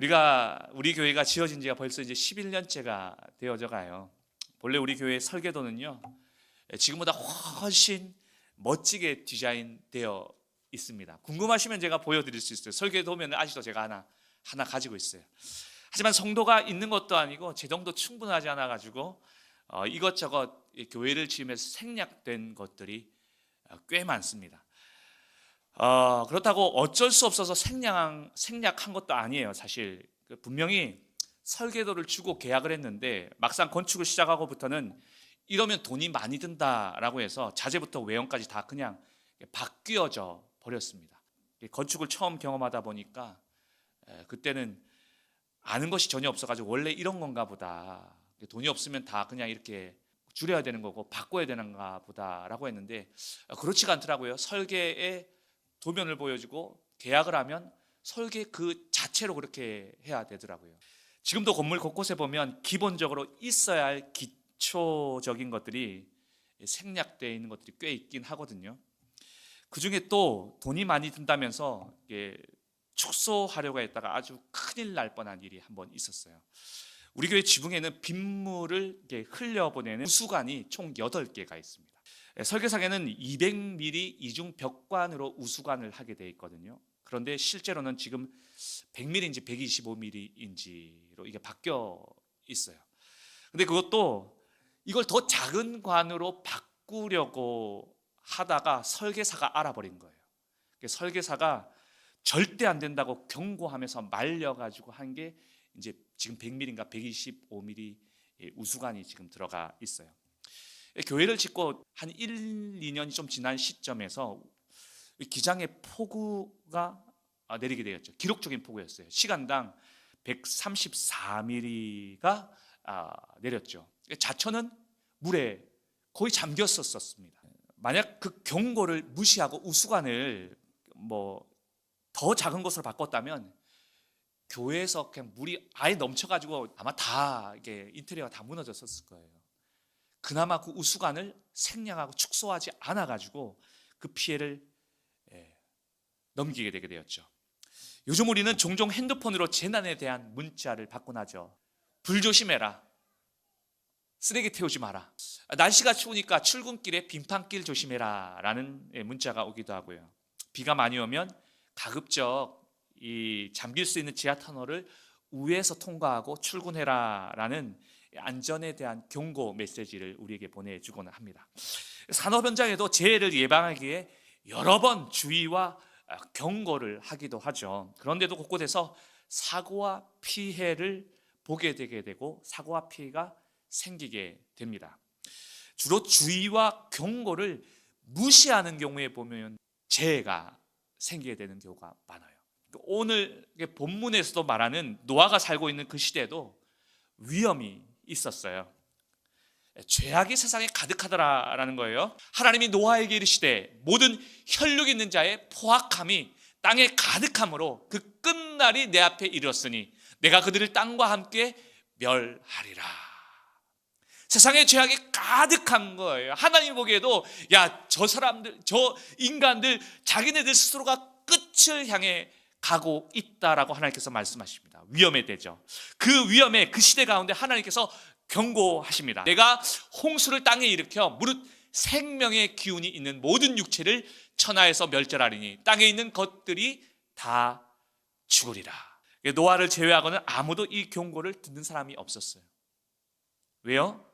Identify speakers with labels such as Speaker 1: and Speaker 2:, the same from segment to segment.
Speaker 1: 우리가 우리 교회가 지어진 지가 벌써 이제 11년째가 되어져 가요. 본래 우리 교회 설계도는요. 예, 지금보다 훨씬 멋지게 디자인되어 있습니다. 궁금하시면 제가 보여드릴 수 있어요. 설계도면 아직도 제가 하나 하나 가지고 있어요. 하지만 성도가 있는 것도 아니고 재정도 충분하지 않아 가지고 어, 이것저것 교회를 지으면서 생략된 것들이 어, 꽤 많습니다. 어, 그렇다고 어쩔 수 없어서 생략한, 생략한 것도 아니에요. 사실 그 분명히 설계도를 주고 계약을 했는데 막상 건축을 시작하고부터는 이러면 돈이 많이 든다라고 해서 자재부터 외형까지 다 그냥 바뀌어져 버렸습니다. 건축을 처음 경험하다 보니까 그때는 아는 것이 전혀 없어가지고 원래 이런 건가 보다. 돈이 없으면 다 그냥 이렇게 줄여야 되는 거고 바꿔야 되는가 보다라고 했는데 어, 그렇지가 않더라고요. 설계에 도면을 보여주고 계약을 하면 설계 그 자체로 그렇게 해야 되더라고요. 지금도 건물 곳곳에 보면 기본적으로 있어야 할 기초적인 것들이 생략되어 있는 것들이 꽤 있긴 하거든요. 그 중에 또 돈이 많이 든다면서 축소하려고 했다가 아주 큰일 날 뻔한 일이 한번 있었어요. 우리 교회 지붕에는 빗물을 흘려보내는 수관이 총 8개가 있습니다. 예, 설계상에는 200mm 이중 벽관으로 우수관을 하게 돼 있거든요. 그런데 실제로는 지금 100mm인지 125mm인지로 이게 바뀌어 있어요. 근데 그것도 이걸 더 작은 관으로 바꾸려고 하다가 설계사가 알아버린 거예요. 설계사가 절대 안 된다고 경고하면서 말려가지고 한 게 이제 지금 100mm인가 125mm 우수관이 지금 들어가 있어요. 교회를 짓고 한 1, 2년이 좀 지난 시점에서 기장의 폭우가 내리게 되었죠. 기록적인 폭우였어요. 시간당 134mm가 아, 내렸죠. 그러니까 자천은 물에 거의 잠겼었습니다. 만약 그 경고를 무시하고 우수관을 뭐 더 작은 것으로 바꿨다면 교회에서 그냥 물이 아예 넘쳐가지고 아마 다 이게 인테리어가 다 무너졌었을 거예요. 그나마 그 우수관을 생략하고 축소하지 않아 가지고 그 피해를 예, 넘기게 되게 되었죠. 요즘 우리는 종종 핸드폰으로 재난에 대한 문자를 받곤 하죠. 불 조심해라. 쓰레기 태우지 마라. 날씨가 추우니까 출근길에 빙판길 조심해라. 라는 예, 문자가 오기도 하고요. 비가 많이 오면 가급적 이 잠길 수 있는 지하 터널을 우회해서 통과하고 출근해라. 라는 안전에 대한 경고 메시지를 우리에게 보내주곤 합니다. 산업 현장에도 재해를 예방하기에 여러 번 주의와 아, 경고를 하기도 하죠. 그런데도 곳곳에서 사고와 피해를 보게 되게 되고 사고와 피해가 생기게 됩니다. 주로 주의와 경고를 무시하는 경우에 보면 재해가 생기게 되는 경우가 많아요. 오늘 본문에서도 말하는 노아가 살고 있는 그 시대도 위험이 있었어요. 예, 죄악이 세상에 가득하더라라는 거예요. 하나님이 노아에게 이르시되 모든 혈육 있는 자의 포악함이 땅에 가득함으로 그 끝날이 내 앞에 이르렀으니 내가 그들을 땅과 함께 멸하리라. 세상에 죄악이 가득한 거예요. 하나님 보기에도 야, 저 사람들, 저 인간들 자기네들 스스로가 끝을 향해 가고 있다라고 하나님께서 말씀하십니다. 위험에 대죠. 그 위험에 그 시대 가운데 하나님께서 경고하십니다. 내가 홍수를 땅에 일으켜 무릇 생명의 기운이 있는 모든 육체를 천하에서 멸절하리니 땅에 있는 것들이 다 죽으리라. 노아를 제외하고는 아무도 이 경고를 듣는 사람이 없었어요. 왜요?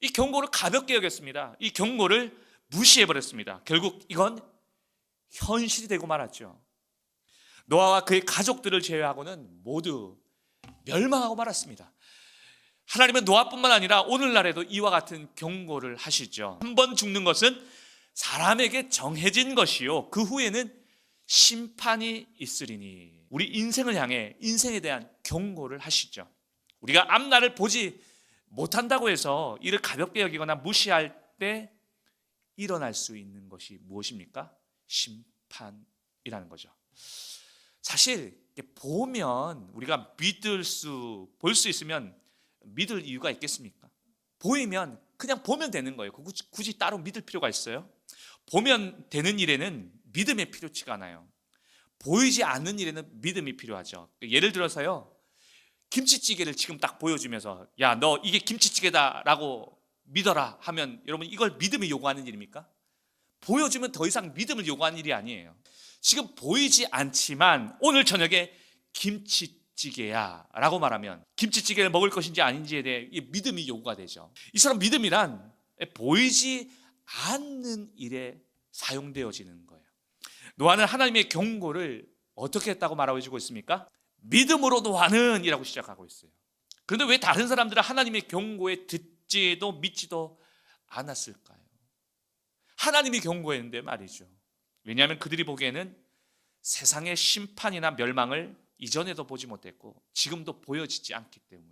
Speaker 1: 이 경고를 가볍게 여겼습니다. 이 경고를 무시해버렸습니다. 결국 이건 현실이 되고 말았죠. 노아와 그의 가족들을 제외하고는 모두 멸망하고 말았습니다. 하나님은 노아뿐만 아니라 오늘날에도 이와 같은 경고를 하시죠. 한 번 죽는 것은 사람에게 정해진 것이요. 그 후에는 심판이 있으리니. 우리 인생을 향해 인생에 대한 경고를 하시죠. 우리가 앞날을 보지 못한다고 해서 이를 가볍게 여기거나 무시할 때 일어날 수 있는 것이 무엇입니까? 심판이라는 거죠. 사실 보면 우리가 믿을 수, 볼 수 있으면 믿을 이유가 있겠습니까? 보이면 그냥 보면 되는 거예요. 굳이, 굳이 따로 믿을 필요가 있어요? 보면 되는 일에는 믿음의 필요치가 않아요. 보이지 않는 일에는 믿음이 필요하죠. 예를 들어서요. 김치찌개를 지금 딱 보여주면서 야, 너 이게 김치찌개다라고 믿어라 하면 여러분 이걸 믿음이 요구하는 일입니까? 보여주면 더 이상 믿음을 요구하는 일이 아니에요. 지금 보이지 않지만 오늘 저녁에 김치찌개야 라고 말하면 김치찌개를 먹을 것인지 아닌지에 대해 믿음이 요구가 되죠. 이 사람 믿음이란 보이지 않는 일에 사용되어지는 거예요. 노아는 하나님의 경고를 어떻게 했다고 말하고 주고 있습니까? 믿음으로 노아는 이라고 시작하고 있어요. 그런데 왜 다른 사람들은 하나님의 경고에 듣지도 믿지도 않았을까요? 하나님이 경고했는데 말이죠. 왜냐하면 그들이 보기에는 세상의 심판이나 멸망을 이전에도 보지 못했고 지금도 보여지지 않기 때문에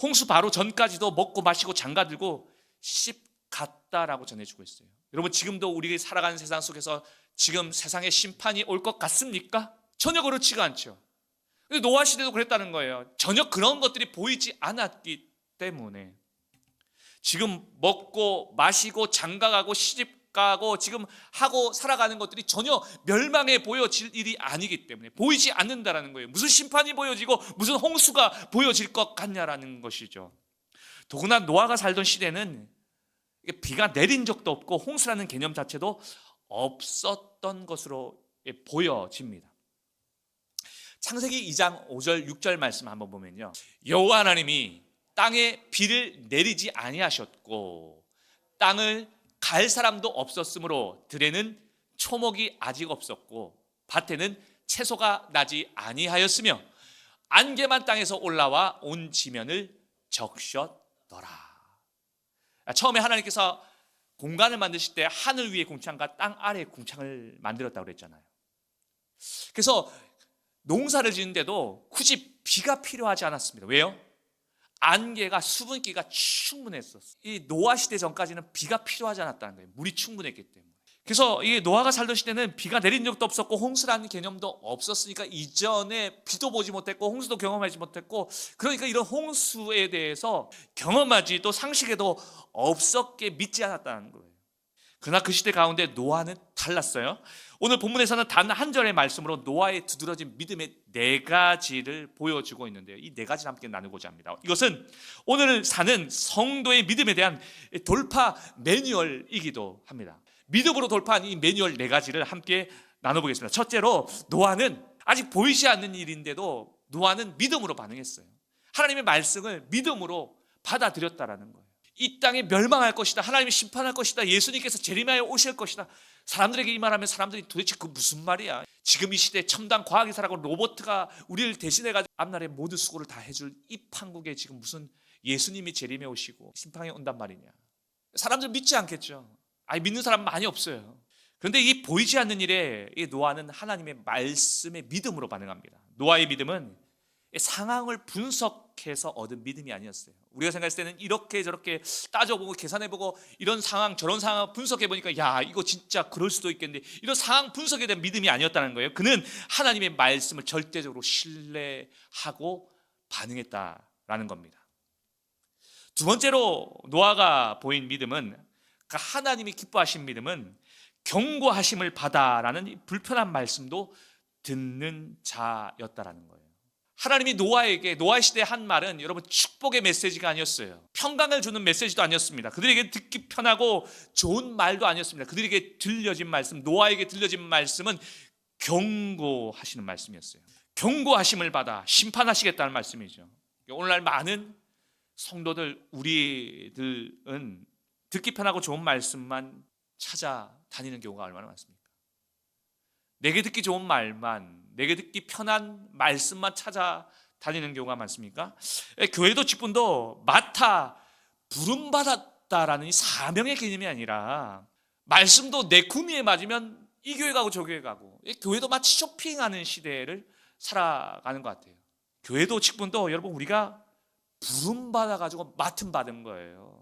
Speaker 1: 홍수 바로 전까지도 먹고 마시고 장가들고 씹 같다라고 전해주고 있어요. 여러분 지금도 우리 살아가는 세상 속에서 지금 세상의 심판이 올 것 같습니까? 전혀 그렇지가 않죠. 노아 시대도 그랬다는 거예요. 전혀 그런 것들이 보이지 않았기 때문에 지금 먹고 마시고 장가가고 시집 가고 지금 하고 살아가는 것들이 전혀 멸망해 보여질 일이 아니기 때문에 보이지 않는다라는 거예요. 무슨 심판이 보여지고 무슨 홍수가 보여질 것 같냐라는 것이죠. 더구나 노아가 살던 시대는 비가 내린 적도 없고 홍수라는 개념 자체도 없었던 것으로 예, 보여집니다. 창세기 2장 5절 6절 말씀 한번 보면요. 여호와 하나님이 땅에 비를 내리지 아니하셨고 땅을 갈 사람도 없었으므로 들에는 초목이 아직 없었고 밭에는 채소가 나지 아니하였으며 안개만 땅에서 올라와 온 지면을 적셨더라. 처음에 하나님께서 공간을 만드실 때 하늘 위에 궁창과 땅 아래 궁창을 만들었다고 그랬잖아요. 그래서 농사를 짓는데도 굳이 비가 필요하지 않았습니다. 왜요? 안개가 수분기가 충분했었어. 이 노아 시대 전까지는 비가 필요하지 않았다는 거예요. 물이 충분했기 때문에. 그래서 이 노아가 살던 시대는 비가 내린 적도 없었고 홍수라는 개념도 없었으니까 이전에 비도 보지 못했고 홍수도 경험하지 못했고 그러니까 이런 홍수에 대해서 경험하지 또 상식에도 없었게 믿지 않았다는 거예요. 그러나 그 시대 가운데 노아는 달랐어요. 오늘 본문에서는 단 한 절의 말씀으로 노아의 두드러진 믿음의 네 가지를 보여주고 있는데요. 이 네 가지를 함께 나누고자 합니다. 이것은 오늘 사는 성도의 믿음에 대한 돌파 매뉴얼이기도 합니다. 믿음으로 돌파한 이 매뉴얼 네 가지를 함께 나눠보겠습니다. 첫째로 노아는 아직 보이지 않는 일인데도 노아는 믿음으로 반응했어요. 하나님의 말씀을 믿음으로 받아들였다라는 거예요. 이 땅이 멸망할 것이다. 하나님이 심판할 것이다. 예수님께서 재림하에 오실 것이다. 사람들에게 이 말하면 사람들이 도대체 그 무슨 말이야? 지금 이 시대 에 첨단 과학 기사라고 로버트가 우리를 대신해 가지고 앞날에 모든 수고를 다 해줄 이 판국에 지금 무슨 예수님이 재림해 오시고 심판에 온단 말이냐? 사람들 믿지 않겠죠. 아니 믿는 사람 많이 없어요. 그런데 이 보이지 않는 일에 이 노아는 하나님의 말씀의 믿음으로 반응합니다. 노아의 믿음은 상황을 분석해서 얻은 믿음이 아니었어요. 우리가 생각했을 때는 이렇게 저렇게 따져보고 계산해보고 이런 상황 저런 상황 분석해보니까 야 이거 진짜 그럴 수도 있겠는데 이런 상황 분석에 대한 믿음이 아니었다는 거예요. 그는 하나님의 말씀을 절대적으로 신뢰하고 반응했다라는 겁니다. 두 번째로 노아가 보인 믿음은 그러니까 하나님이 기뻐하신 믿음은 경고하심을 받아라는 불편한 말씀도 듣는 자였다라는 거예요. 하나님이 노아에게 노아 시대에 한 말은 여러분 축복의 메시지가 아니었어요. 평강을 주는 메시지도 아니었습니다. 그들에게 듣기 편하고 좋은 말도 아니었습니다. 그들에게 들려진 말씀, 노아에게 들려진 말씀은 경고하시는 말씀이었어요. 경고하심을 받아 심판하시겠다는 말씀이죠. 오늘날 많은 성도들 우리들은 듣기 편하고 좋은 말씀만 찾아다니는 경우가 얼마나 많습니까? 내게 듣기 좋은 말만 내게 듣기 편한 말씀만 찾아 다니는 경우가 많습니까? 예, 교회도 직분도 맡아 부름 받았다라는 사명의 개념이 아니라 말씀도 내 구미에 맞으면 이 교회 가고 저 교회 가고 예, 교회도 마치 쇼핑하는 시대를 살아가는 것 같아요. 교회도 직분도 여러분 우리가 부름 받아 가지고 맡은 받은 거예요.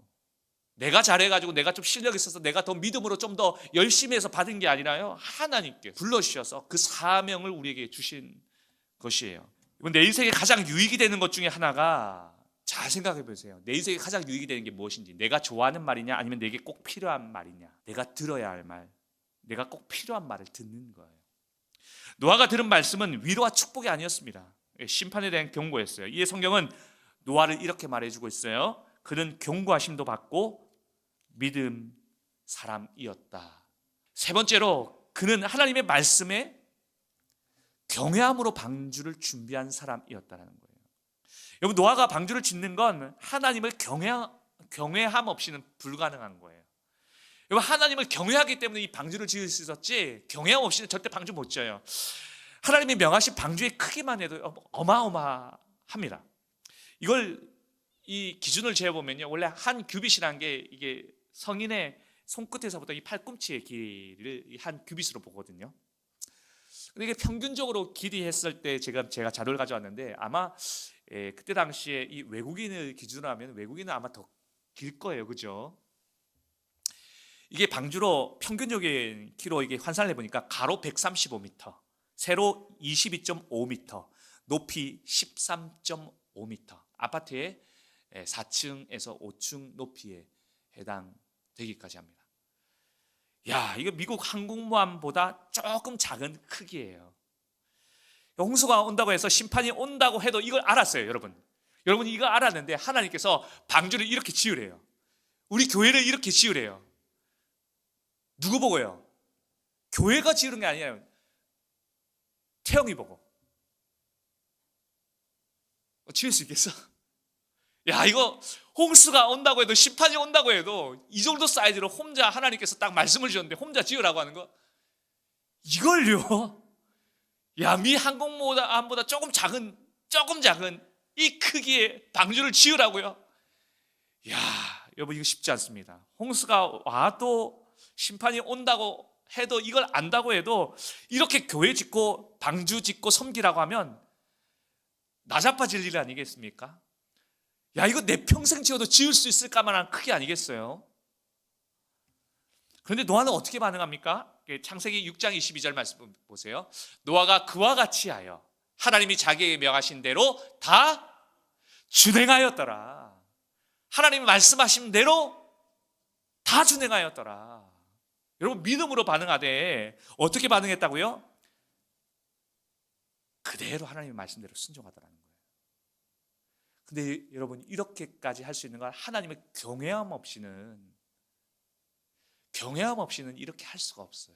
Speaker 1: 내가 잘해가지고 내가 좀 실력 있어서 내가 더 믿음으로 좀 더 열심히 해서 받은 게 아니라요. 하나님께 불러주셔서 그 사명을 우리에게 주신 것이에요. 내 인생에 가장 유익이 되는 것 중에 하나가 잘 생각해 보세요. 내 인생에 가장 유익이 되는 게 무엇인지. 내가 좋아하는 말이냐 아니면 내게 꼭 필요한 말이냐. 내가 들어야 할 말. 내가 꼭 필요한 말을 듣는 거예요. 노아가 들은 말씀은 위로와 축복이 아니었습니다. 예, 심판에 대한 경고였어요. 이에 성경은 노아를 이렇게 말해주고 있어요. 그는 경고하심도 받고 믿음 사람이었다. 세 번째로 그는 하나님의 말씀에 경외함으로 방주를 준비한 사람이었다라는 거예요. 여러분 노아가 방주를 짓는 건 하나님을 경외 경외함 없이는 불가능한 거예요. 여러분 하나님을 경외하기 때문에 이 방주를 지을 수 있었지 경외함 없이는 절대 방주 못 지어요. 하나님이 명하신 방주의 크기만 해도 어, 어마어마합니다. 이걸 이 기준을 재보면요, 원래 한 규빗이라는 게 이게 성인의 손끝에서부터 이 팔꿈치의 길이를 한 규빗으로 보거든요. 근데 이게 평균적으로 길이 했을 때 제가 제가 자료를 가져왔는데 아마 예, 그때 당시에 이 외국인을 기준으로 하면 외국인은 아마 더 길 거예요, 그죠? 이게 방주로 평균적인 키로 이게 환산 해보니까 가로 135m, 세로 22.5m, 높이 13.5m, 아파트의 4층에서 예, 5층 높이에 해당 되기까지 합니다. 야, 이거 미국 항공모함보다 조금 작은 크기예요. 홍수가 온다고 해서 심판이 온다고 해도 이걸 알았어요, 여러분. 여러분 이거 알았는데 하나님께서 방주를 이렇게 지으래요. 우리 교회를 이렇게 지으래요. 누구 보고요? 교회가 지으는 게 아니에요. 태영이 보고. 어, 지을 수 있겠어? 야, 이거 홍수가 온다고 해도 심판이 온다고 해도 이 정도 사이즈로 혼자 하나님께서 딱 말씀을 주셨는데 혼자 지으라고 하는 거 이걸요 야미 항공모함보다 조금 작은 조금 작은 이 크기의 방주를 지으라고요 야 여러분 이거 쉽지 않습니다 홍수가 와도 심판이 온다고 해도 이걸 안다고 해도 이렇게 교회 짓고 방주 짓고 섬기라고 하면 나자빠질 일 아니겠습니까? 야, 이거 내 평생 지어도 지을 수 있을까 만한 크기 아니겠어요? 그런데 노아는 어떻게 반응합니까? 예, 창세기 6장 22절 말씀 보세요. 노아가 그와 같이 하여 하나님이 자기에게 명하신 대로 다 준행하였더라. 하나님 말씀하신 대로 다 준행하였더라. 여러분 믿음으로 반응하되 어떻게 반응했다고요? 그대로 하나님의 말씀대로 순종하더라는 거예요. 근데 여러분 이렇게까지 할 수 있는 건 하나님의 경외함 없이는 경외함 없이는 이렇게 할 수가 없어요.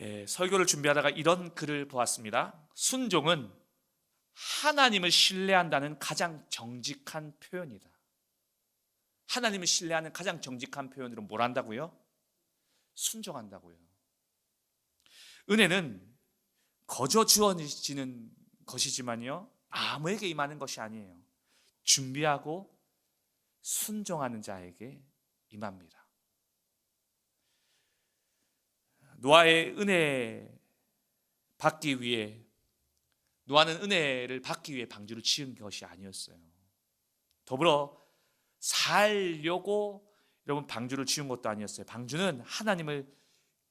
Speaker 1: 예, 설교를 준비하다가 이런 글을 보았습니다. 순종은 하나님을 신뢰한다는 가장 정직한 표현이다. 하나님을 신뢰하는 가장 정직한 표현으로 뭘 한다고요? 순종한다고요. 은혜는 거저 주어지는 것이지만요. 아무에게 임하는 것이 아니에요. 준비하고 순종하는 자에게 임합니다. 노아의 은혜 받기 위해 노아는 은혜를 받기 위해 방주를 지은 것이 아니었어요. 더불어 살려고 여러분 방주를 지은 것도 아니었어요. 방주는 하나님을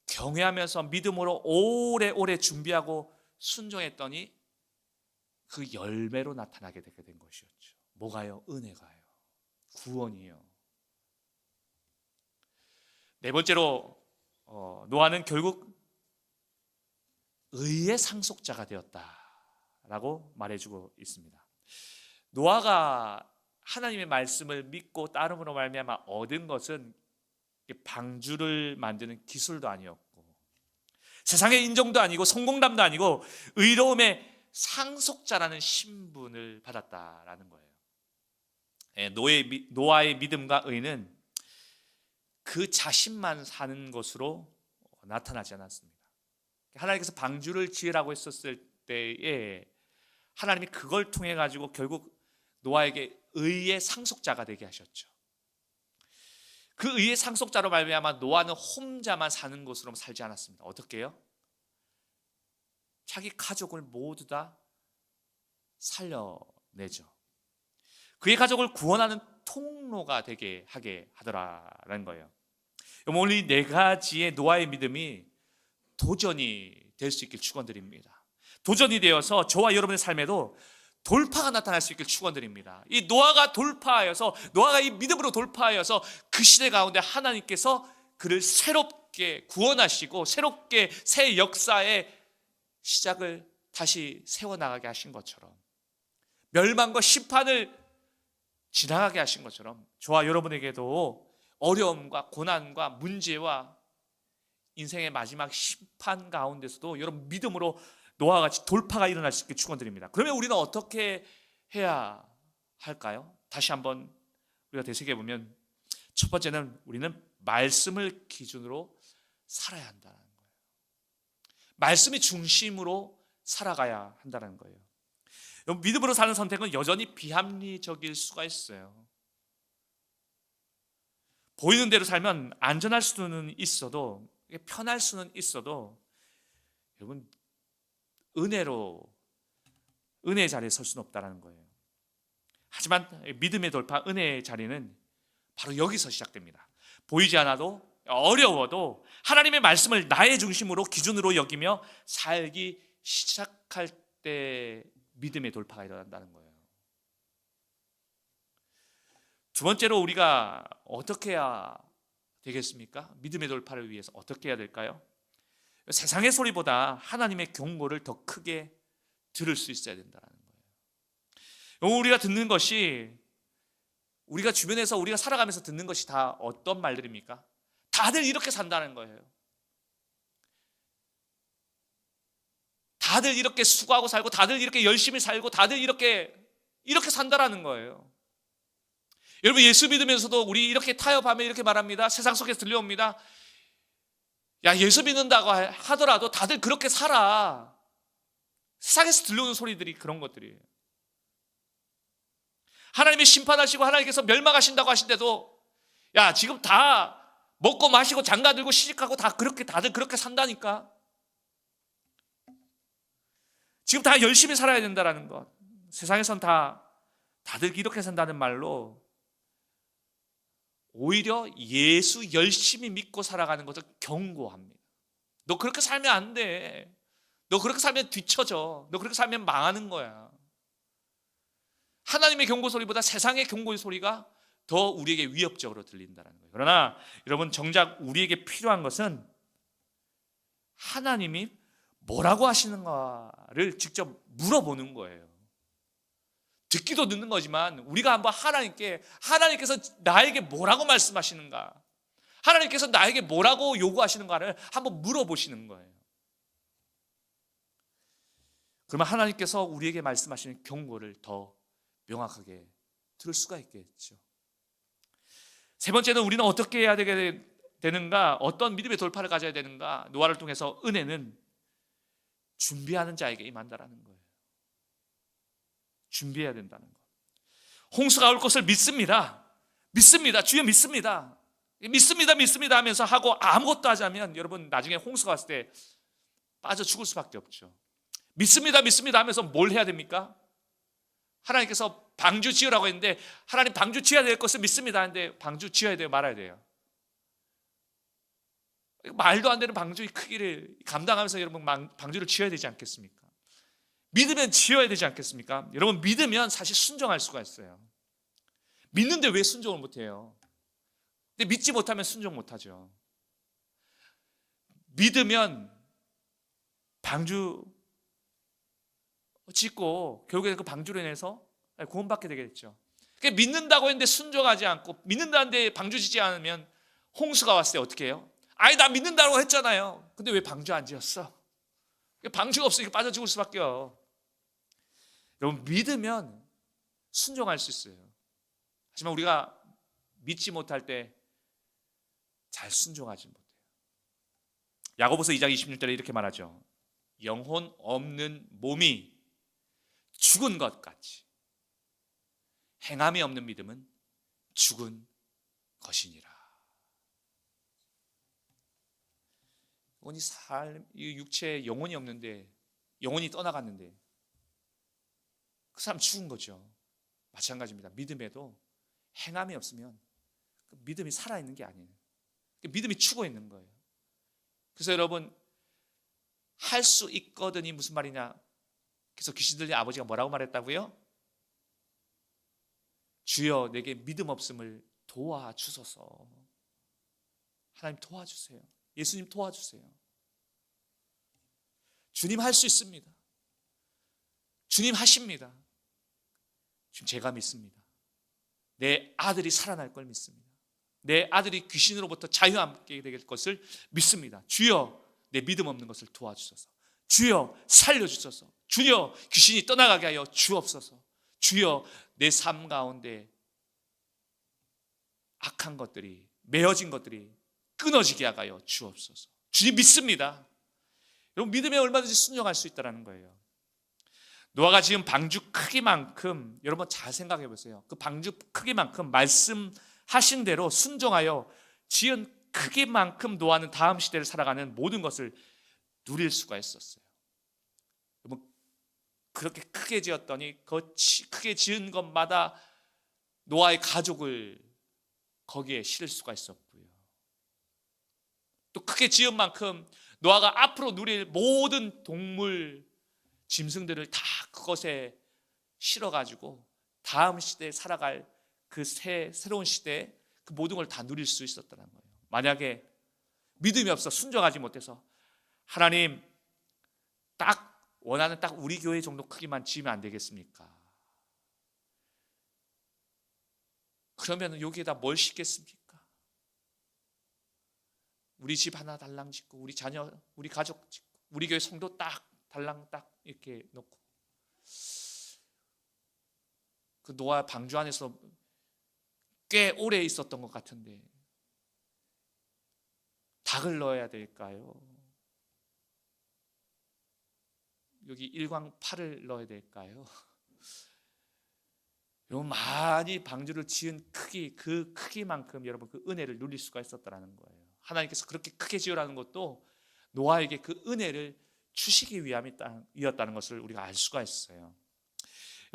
Speaker 1: 경외하면서 믿음으로 오래오래 준비하고 순종했더니 그 열매로 나타나게 되게 된 것이었죠. 뭐가요? 은혜가요. 구원이요. 네 번째로 어, 노아는 결국 의의 상속자가 되었다라고 말해주고 있습니다. 노아가 하나님의 말씀을 믿고 따름으로 말미암아 얻은 것은 방주를 만드는 기술도 아니었고 세상의 인정도 아니고 성공담도 아니고 의로움의 상속자라는 신분을 받았다라는 거예요. 예, 노예, 노아의 믿음과 의는 그 자신만 사는 것으로 나타나지 않았습니다. 하나님께서 방주를 지으라고 했었을 때에 하나님이 그걸 통해 가지고 결국 노아에게 의의 상속자가 되게 하셨죠. 그 의의 상속자로 말미암아 노아는 혼자만 사는 것으로 살지 않았습니다. 어떻게요? 자기 가족을 모두 다 살려내죠. 그의 가족을 구원하는 통로가 되게 하게 하더라는 라 거예요. 원리 네 가지의 노아의 믿음이 도전이 될 수 있길 축원드립니다. 도전이 되어서 저와 여러분의 삶에도 돌파가 나타날 수 있길 축원드립니다. 이 노아가 돌파하여서 노아가 이 믿음으로 돌파하여서 그 시대 가운데 하나님께서 그를 새롭게 구원하시고 새롭게 새 역사에 시작을 다시 세워나가게 하신 것처럼 멸망과 심판을 지나가게 하신 것처럼 저와 여러분에게도 어려움과 고난과 문제와 인생의 마지막 심판 가운데서도 여러분 믿음으로 노아와 같이 돌파가 일어날 수 있게 축원드립니다. 그러면 우리는 어떻게 해야 할까요? 다시 한번 우리가 되새겨 보면 첫 번째는 우리는 말씀을 기준으로 살아야 한다. 말씀의 중심으로 살아가야 한다는 거예요. 믿음으로 사는 선택은 여전히 비합리적일 수가 있어요. 보이는 대로 살면 안전할 수는 있어도 편할 수는 있어도 여러분 은혜로 은혜의 자리에 설 수는 없다라는 거예요. 하지만 믿음의 돌파 은혜의 자리는 바로 여기서 시작됩니다. 보이지 않아도 어려워도 하나님의 말씀을 나의 중심으로 기준으로 여기며 살기 시작할 때 믿음의 돌파가 일어난다는 거예요. 두 번째로 우리가 어떻게 해야 되겠습니까? 믿음의 돌파를 위해서 어떻게 해야 될까요? 세상의 소리보다 하나님의 경고를 더 크게 들을 수 있어야 된다는 거예요. 우리가 듣는 것이 우리가 주변에서 우리가 살아가면서 듣는 것이 다 어떤 말들입니까? 다들 이렇게 산다는 거예요. 다들 이렇게 수고하고 살고 다들 이렇게 열심히 살고 다들 이렇게 이렇게 산다라는 거예요. 여러분 예수 믿으면서도 우리 이렇게 타협하면 이렇게 말합니다. 세상 속에 들려옵니다. 야 예수 믿는다고 하더라도 다들 그렇게 살아. 세상에서 들려오는 소리들이 그런 것들이에요. 하나님이 심판하시고 하나님께서 멸망하신다고 하신데도 야 지금 다 먹고 마시고 장가 들고 시집가고 다 그렇게 다들 그렇게 산다니까. 지금 다 열심히 살아야 된다라는 것. 세상에선 다 다들 이렇게 산다는 말로 오히려 예수 열심히 믿고 살아가는 것을 경고합니다. 너 그렇게 살면 안 돼. 너 그렇게 살면 뒤처져. 너 그렇게 살면 망하는 거야. 하나님의 경고 소리보다 세상의 경고 소리가 더 우리에게 위협적으로 들린다는 거예요. 그러나 여러분 정작 우리에게 필요한 것은 하나님이 뭐라고 하시는가를 직접 물어보는 거예요. 듣기도 듣는 거지만 우리가 한번 하나님께 하나님께서 나에게 뭐라고 말씀하시는가 하나님께서 나에게 뭐라고 요구하시는가를 한번 물어보시는 거예요. 그러면 하나님께서 우리에게 말씀하시는 경고를 더 명확하게 들을 수가 있겠죠. 세 번째는 우리는 어떻게 해야 되게 되는가? 어떤 믿음의 돌파를 가져야 되는가? 노아를 통해서 은혜는 준비하는 자에게 임한다라는 거예요. 준비해야 된다는 거. 홍수가 올 것을 믿습니다. 믿습니다. 주여 믿습니다. 믿습니다. 믿습니다 하면서 하고 아무것도 하자면 여러분 나중에 홍수가 왔을 때 빠져 죽을 수밖에 없죠. 믿습니다. 믿습니다 하면서 뭘 해야 됩니까? 하나님께서 방주 지으라고 했는데 하나님 방주 지어야 될 것을 믿습니다. 근데 방주 지어야 돼요, 말아야 돼요. 말도 안 되는 방주의 크기를 감당하면서 여러분 방주를 지어야 되지 않겠습니까? 믿으면 지어야 되지 않겠습니까? 여러분 믿으면 사실 순종할 수가 있어요. 믿는데 왜 순종을 못해요? 근데 믿지 못하면 순종 못하죠. 믿으면 방주 짓고 결국에 그 방주로 인해서 예, 구원받게 되겠죠 그러니까 믿는다고 했는데 순종하지 않고 믿는다는데 방주지지 않으면 홍수가 왔을 때 어떻게 해요? 아니 나 믿는다고 했잖아요. 근데 왜 방주 안 지었어? 방주가 없으니까 빠져 죽을 수밖에요. 여러분 믿으면 순종할 수 있어요. 하지만 우리가 믿지 못할 때 잘 순종하지 못해요. 야고보서 2장 26절에 이렇게 말하죠. 영혼 없는 몸이 죽은 것 같이 행함이 없는 믿음은 죽은 것이니라. 이 삶, 이 육체에 영혼이 없는데, 영혼이 떠나갔는데, 그 사람 죽은 거죠. 마찬가지입니다. 믿음에도 행함이 없으면 그 믿음이 살아있는 게 아니에요. 그 믿음이 죽어있는 거예요. 그래서 여러분, 할 수 있거든이 무슨 말이냐? 그래서 귀신 들린 아버지가 뭐라고 말했다고요? 주여 내게 믿음 없음을 도와주소서. 하나님 도와주세요. 예수님 도와주세요. 주님 할 수 있습니다. 주님 하십니다. 지금 제가 믿습니다. 내 아들이 살아날 걸 믿습니다. 내 아들이 귀신으로부터 자유함께 될 것을 믿습니다. 주여 내 믿음 없는 것을 도와주소서. 주여 살려주소서. 주여 귀신이 떠나가게 하여 주옵소서. 주여 내삶 가운데 악한 것들이 매어진 것들이 끊어지게 하가요 주옵소서. 주님 믿습니다. 여러분 믿음에 얼마든지 순종할 수 있다라는 거예요. 노아가 지금 방주 크기만큼 여러분 잘 생각해 보세요. 그 방주 크기만큼 말씀하신 대로 순종하여 지은 크기만큼 노아는 다음 시대를 살아가는 모든 것을 누릴 수가 있었어요. 그렇게 크게 지었더니 그 크게 지은 것마다 노아의 가족을 거기에 실을 수가 있었고요. 또 크게 지은 만큼 노아가 앞으로 누릴 모든 동물 짐승들을 다 그것에 실어 가지고 다음 시대에 살아갈 그 새 새로운 시대에 그 모든 걸 다 누릴 수 있었다는 거예요. 만약에 믿음이 없어 순종하지 못해서 하나님 딱 원하는 딱 우리 교회 정도 크기만 지으면 안 되겠습니까? 그러면 여기에다 뭘 싣겠습니까? 우리 집 하나 달랑 짓고 우리 자녀, 우리 가족 짓고 우리 교회 성도 딱 달랑 딱 이렇게 놓고 그 노아 방주 안에서 꽤 오래 있었던 것 같은데 닭을 넣어야 될까요? 여기 일광 8을 넣어야 될까요? 여러분 많이 방주를 지은 크기 그 크기만큼 여러분 그 은혜를 누릴 수가 있었다라는 거예요. 하나님께서 그렇게 크게 지으라는 것도 노아에게 그 은혜를 주시기 위함이었다는 것을 우리가 알 수가 있어요.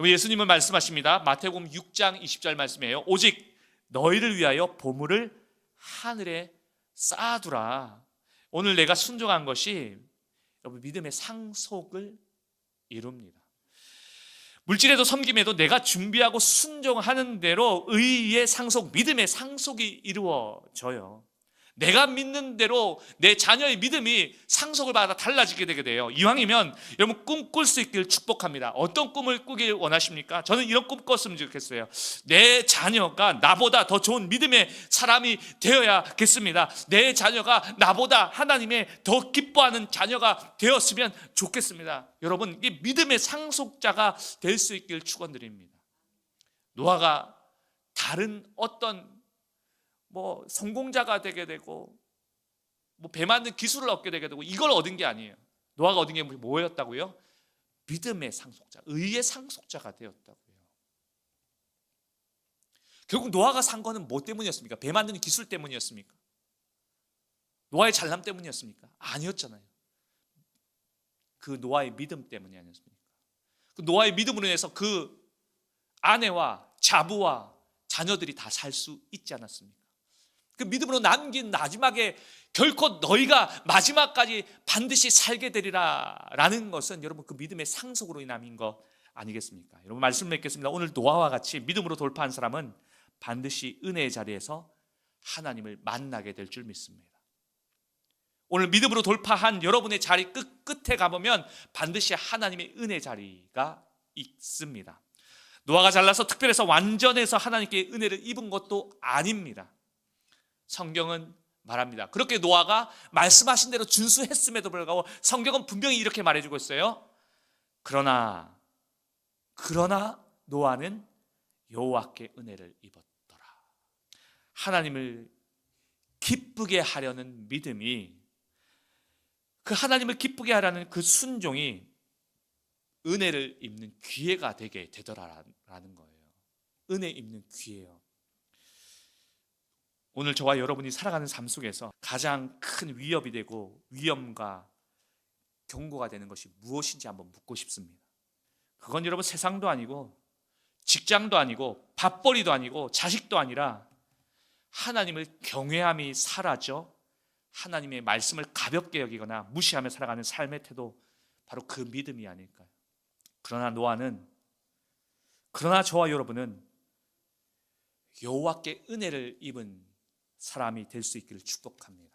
Speaker 1: 예수님은 말씀하십니다. 마태복음 6장 20절 말씀이에요. 오직 너희를 위하여 보물을 하늘에 쌓아두라. 오늘 내가 순종한 것이 여러분 믿음의 상속을 이룹니다. 물질에도 섬김에도 내가 준비하고 순종하는 대로 의의 상속, 믿음의 상속이 이루어져요. 내가 믿는 대로 내 자녀의 믿음이 상속을 받아 달라지게 되게 돼요. 이왕이면 여러분 꿈꿀수 있길 축복합니다. 어떤 꿈을 꾸길 원하십니까? 저는 이런 꿈 꿨으면 좋겠어요. 내 자녀가 나보다 더 좋은 믿음의 사람이 되어야겠습니다. 내 자녀가 나보다 하나님의 더 기뻐하는 자녀가 되었으면 좋겠습니다. 여러분, 이 믿음의 상속자가 될 수 있길 축원드립니다. 노아가 다른 어떤 뭐 성공자가 되게 되고 뭐 배만드는 기술을 얻게 되게 되고 이걸 얻은 게 아니에요. 노아가 얻은 게 뭐였다고요? 믿음의 상속자, 의의 상속자가 되었다고요. 결국 노아가 산 거는 뭐 때문이었습니까? 배 만드는 기술 때문이었습니까? 노아의 잘남 때문이었습니까? 아니었잖아요. 그 노아의 믿음 때문이 아니었습니까? 그 노아의 믿음으로 인해서 그 아내와 자부와 자녀들이 다 살 수 있지 않았습니까? 그 믿음으로 남긴 마지막에 결코 너희가 마지막까지 반드시 살게 되리라 라는 것은 여러분 그 믿음의 상속으로 인함인 것 아니겠습니까? 여러분 말씀 맺겠습니다. 오늘 노아와 같이 믿음으로 돌파한 사람은 반드시 은혜의 자리에서 하나님을 만나게 될 줄 믿습니다. 오늘 믿음으로 돌파한 여러분의 자리 끝, 끝에 가보면 반드시 하나님의 은혜 자리가 있습니다. 노아가 잘라서 특별해서 완전해서 하나님께 은혜를 입은 것도 아닙니다. 성경은 말합니다. 그렇게 노아가 말씀하신 대로 준수했음에도 불구하고 성경은 분명히 이렇게 말해주고 있어요. 그러나 그러나 노아는 여호와께 은혜를 입었더라. 하나님을 기쁘게 하려는 믿음이 그 하나님을 기쁘게 하라는 그 순종이 은혜를 입는 기회가 되게 되더라라는 거예요. 은혜 입는 기회요. 오늘 저와 여러분이 살아가는 삶 속에서 가장 큰 위협이 되고 위험과 경고가 되는 것이 무엇인지 한번 묻고 싶습니다. 그건 여러분 세상도 아니고 직장도 아니고 밥벌이도 아니고 자식도 아니라 하나님을 경외함이 사라져 하나님의 말씀을 가볍게 여기거나 무시하며 살아가는 삶의 태도 바로 그 믿음이 아닐까요? 그러나 노아는 그러나 저와 여러분은 여호와께 은혜를 입은 사람이 될 수 있기를 축복합니다.